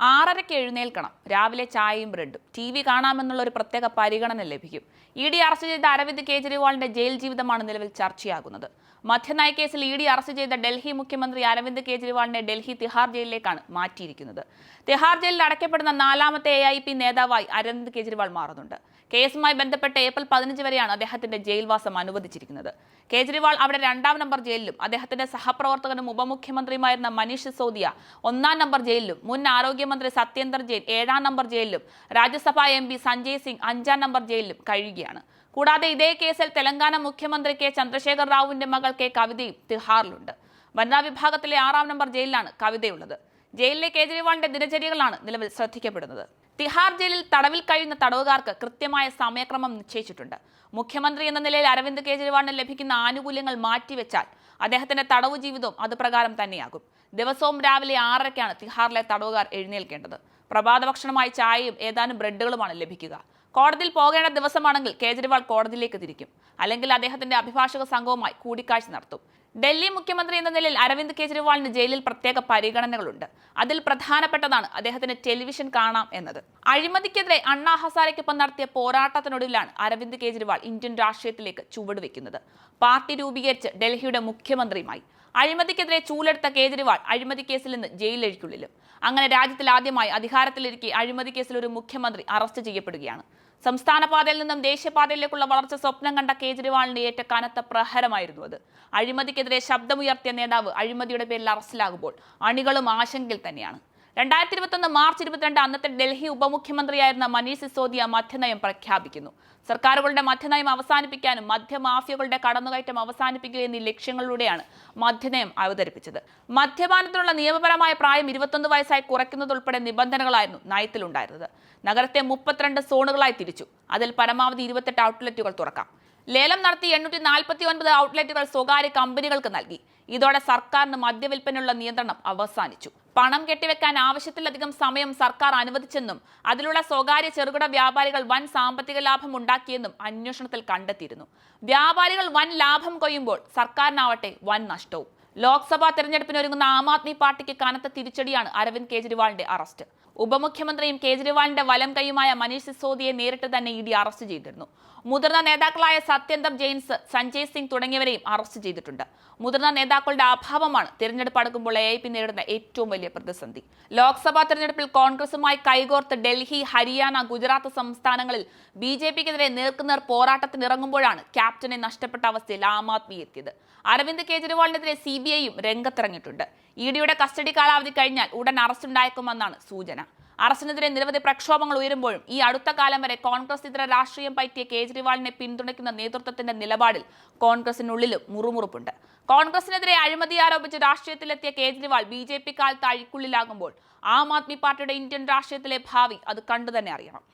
ആറരയ്ക്ക് എഴുന്നേൽക്കണം. രാവിലെ ചായയും ബ്രെഡും. ടി വി കാണാമെന്നുള്ള ഒരു പ്രത്യേക പരിഗണന ലഭിക്കും. ഇ ഡി അറസ്റ്റ് ചെയ്ത അരവിന്ദ് കെജ്രിവാളിന്റെ ജയിൽ ജീവിതമാണ് നിലവിൽ ചർച്ചയാകുന്നത്. മധ്യനായ കേസിൽ ഇ ഡി അറസ്റ്റ് ചെയ്ത ഡൽഹി മുഖ്യമന്ത്രി അരവിന്ദ് കെജ്രിവാളിനെ ഡൽഹി തിഹാർ ജയിലിലേക്കാണ് മാറ്റിയിരിക്കുന്നത്. തിഹാർ ജയിലിൽ അടയ്ക്കപ്പെടുന്ന നാലാമത്തെ എ ഐ പി നേതാവായി അരവിന്ദ് കെജ്രിവാൾ മാറുന്നുണ്ട്. കേസുമായി ബന്ധപ്പെട്ട് ഏപ്രിൽ പതിനഞ്ച് വരെയാണ് അദ്ദേഹത്തിന്റെ ജയിൽവാസം അനുവദിച്ചിരിക്കുന്നത്. കേജ്രിവാൾ അവിടെ രണ്ടാം നമ്പർ ജയിലിലും അദ്ദേഹത്തിന്റെ സഹപ്രവർത്തകനും ഉപമുഖ്യമന്ത്രിയുമായിരുന്ന മനീഷ് സിസോദിയ ഒന്നാം നമ്പർ ജയിലിലും മുൻ ആരോഗ്യമന്ത്രി സത്യേന്ദർ ജെയിൻ ഏഴാം നമ്പർ ജയിലിലും രാജ്യസഭാ എം പി സഞ്ജയ് സിംഗ് അഞ്ചാം നമ്പർ ജയിലിലും കഴിയുകയാണ്. കൂടാതെ ഇതേ കേസിൽ തെലങ്കാന മുഖ്യമന്ത്രി കെ ചന്ദ്രശേഖർ റാവുവിന്റെ മകൾ കെ കവിതയും തിഹാറിലുണ്ട്. വനിതാ വിഭാഗത്തിലെ ആറാം നമ്പർ ജയിലിലാണ് കവിതയുള്ളത്. ജയിലിലെ കേജ്രിവാളിന്റെ ദിനചര്യകളാണ് നിലവിൽ ശ്രദ്ധിക്കപ്പെടുന്നത്. തിഹാർ ജയിലിൽ തടവിൽ കഴിയുന്ന തടവുകാർക്ക് കൃത്യമായ സമയക്രമം നിശ്ചയിച്ചിട്ടുണ്ട്. മുഖ്യമന്ത്രി എന്ന നിലയിൽ അരവിന്ദ് കെജ്രിവാളിന് ലഭിക്കുന്ന ആനുകൂല്യങ്ങൾ മാറ്റിവെച്ചാൽ അദ്ദേഹത്തിന്റെ തടവു ജീവിതവും അത് പ്രകാരം തന്നെയാകും. ദിവസവും രാവിലെ ആറരയ്ക്കാണ് തിഹാറിലെ തടവുകാർ എഴുന്നേൽക്കേണ്ടത്. പ്രഭാത ഭക്ഷണമായി ചായയും ഏതാനും ബ്രെഡുകളുമാണ് ലഭിക്കുക. കോടതിയിൽ പോകേണ്ട ദിവസമാണെങ്കിൽ കേജ്രിവാൾ കോടതിയിലേക്ക് തിരിക്കും. അല്ലെങ്കിൽ അദ്ദേഹത്തിന്റെ അഭിഭാഷക സംഘവുമായി കൂടിക്കാഴ്ച നടത്തും. ഡൽഹി മുഖ്യമന്ത്രി എന്ന നിലയിൽ അരവിന്ദ് കെജ്രിവാളിന് ജയിലിൽ പ്രത്യേക പരിഗണനകളുണ്ട്. അതിൽ പ്രധാനപ്പെട്ടതാണ് അദ്ദേഹത്തിന് ടെലിവിഷൻ കാണാം എന്നത്. അഴിമതിക്കെതിരെ അണ്ണാ ഹസാരയ്ക്കൊപ്പം നടത്തിയ പോരാട്ടത്തിനൊടുവിലാണ് അരവിന്ദ് കെജ്രിവാൾ ഇന്ത്യൻ രാഷ്ട്രീയത്തിലേക്ക് ചുവടുവെക്കുന്നത് പാർട്ടി രൂപീകരിച്ച് ഡൽഹിയുടെ മുഖ്യമന്ത്രിയുമായി. അഴിമതിക്കെതിരെ ചൂലെടുത്ത കേജ്രിവാൾ അഴിമതി കേസിൽ നിന്ന് ജയിലിലേക്കുള്ളിലും. അങ്ങനെ രാജ്യത്തിൽ ആദ്യമായി അധികാരത്തിലിരിക്കെ അഴിമതി കേസിൽ ഒരു മുഖ്യമന്ത്രി അറസ്റ്റ് ചെയ്യപ്പെടുകയാണ്. സംസ്ഥാന പാതയിൽ നിന്നും ദേശീയപാതയിലേക്കുള്ള വളർച്ച സ്വപ്നം കണ്ട കേജ്രിവാളിന്റെ ഏറ്റ കനത്ത പ്രഹരമായിരുന്നു അത്. അഴിമതിക്കെതിരെ ശബ്ദമുയർത്തിയ നേതാവ് അഴിമതിയുടെ പേരിൽ അറസ്റ്റിലാകുമ്പോൾ അണികളും ആശങ്കയിൽ തന്നെയാണ്. രണ്ടായിരത്തി ഇരുപത്തൊന്ന് മാർച്ച് ഇരുപത്തിരണ്ട് അന്നത്തെ ഡൽഹി ഉപമുഖ്യമന്ത്രിയായിരുന്ന മനീഷ് സിസോദിയ മദ്യനയം പ്രഖ്യാപിക്കുന്നു. സർക്കാരുകളുടെ മദ്യനയം അവസാനിപ്പിക്കാനും മദ്യമാഫിയകളുടെ കടന്നുകയറ്റം അവസാനിപ്പിക്കുക എന്നീ ലക്ഷ്യങ്ങളിലൂടെയാണ് മദ്യനയം അവതരിപ്പിച്ചത്. മദ്യപാനത്തിനുള്ള നിയമപരമായ പ്രായം ഇരുപത്തൊന്ന് വയസ്സായി കുറയ്ക്കുന്നതുൾപ്പെടെ നിബന്ധനകളായിരുന്നു നയത്തിലുണ്ടായിരുന്നത്. നഗരത്തെ മുപ്പത്തിരണ്ട് സോണുകളായി തിരിച്ചു. അതിൽ പരമാവധി ഇരുപത്തെട്ട് ഔട്ട്ലെറ്റുകൾ തുറക്കാം. ലേലം നടത്തി എണ്ണൂറ്റി നാൽപ്പത്തി ഒൻപത് ഔട്ട്ലെറ്റുകൾ സ്വകാര്യ കമ്പനികൾക്ക് നൽകി. ഇതോടെ സർക്കാരിന് മദ്യവിൽപ്പനയുള്ള നിയന്ത്രണം അവസാനിച്ചു. പണം കെട്ടിവെക്കാൻ ആവശ്യത്തിലധികം സമയം സർക്കാർ അനുവദിച്ചെന്നും അതിലുള്ള സ്വകാര്യ ചെറുകിട വ്യാപാരികൾ വൻ സാമ്പത്തിക ലാഭം ഉണ്ടാക്കിയെന്നും അന്വേഷണത്തിൽ കണ്ടെത്തിയിരുന്നു. വ്യാപാരികൾ വൻ ലാഭം കൊയ്യുമ്പോൾ സർക്കാരിനാവട്ടെ വൻ നഷ്ടവും. ലോക്സഭാ തെരഞ്ഞെടുപ്പിനൊരുങ്ങുന്ന ആം ആദ്മി പാർട്ടിക്ക് കനത്ത തിരിച്ചടിയാണ് അരവിന്ദ് കെജ്രിവാളിന്റെ അറസ്റ്റ്. ഉപമുഖ്യമന്ത്രിയും കേജ്രിവാളിന്റെ വലം കൈയുമായ മനീഷ് സിസോദിയെ നേരിട്ട് തന്നെ ഇ ഡി അറസ്റ്റ് ചെയ്തിരുന്നു. മുതിർന്ന നേതാക്കളായ സത്യന്തം ജെയിൻസ് സഞ്ജയ് സിംഗ് തുടങ്ങിയവരെയും അറസ്റ്റ് ചെയ്തിട്ടുണ്ട്. മുതിർന്ന നേതാക്കളുടെ അഭാവമാണ് തിരഞ്ഞെടുപ്പ് അടുക്കുമ്പോൾ എ പി നേരിടുന്ന ഏറ്റവും വലിയ പ്രതിസന്ധി. ലോക്സഭാ തെരഞ്ഞെടുപ്പിൽ കോൺഗ്രസുമായി കൈകോർത്ത് ഡൽഹി ഹരിയാന ഗുജറാത്ത് സംസ്ഥാനങ്ങളിൽ ബി ജെ പിക്കെതിരെ നേർക്കുനേർ പോരാട്ടത്തിനിറങ്ങുമ്പോഴാണ് ക്യാപ്റ്റനെ നഷ്ടപ്പെട്ട അവസ്ഥയിൽ ആം ആദ്മി എത്തിയത്. അരവിന്ദ് കെജ്രിവാളിനെതിരെ സി ബി ഐയും രംഗത്തിറങ്ങിയിട്ടുണ്ട്. ഇ ഡിയുടെ കസ്റ്റഡി കാലാവധി കഴിഞ്ഞാൽ ഉടൻ അറസ്റ്റ് ഉണ്ടായേക്കുമെന്നാണ് സൂചന. അറസ്റ്റിനെതിരെ നിരവധി പ്രക്ഷോഭങ്ങൾ ഉയരുമ്പോഴും ഈ അടുത്ത കാലം വരെ കോൺഗ്രസ് ഇതര രാഷ്ട്രീയം പറ്റിയ കേജ്രിവാളിനെ പിന്തുണയ്ക്കുന്ന നേതൃത്വത്തിന്റെ നിലപാടിൽ കോൺഗ്രസിനുള്ളിലും മുറുമുറുപ്പുണ്ട്. കോൺഗ്രസിനെതിരെ അഴിമതി ആരോപിച്ച് രാഷ്ട്രീയത്തിലെത്തിയ കേജ്രിവാൾ ബി ജെ പി കാലത്ത് അഴിക്കുള്ളിലാകുമ്പോൾ ആം ആദ്മി പാർട്ടിയുടെ ഇന്ത്യൻ രാഷ്ട്രീയത്തിലെ ഭാവി അത് കണ്ടു തന്നെ അറിയണം.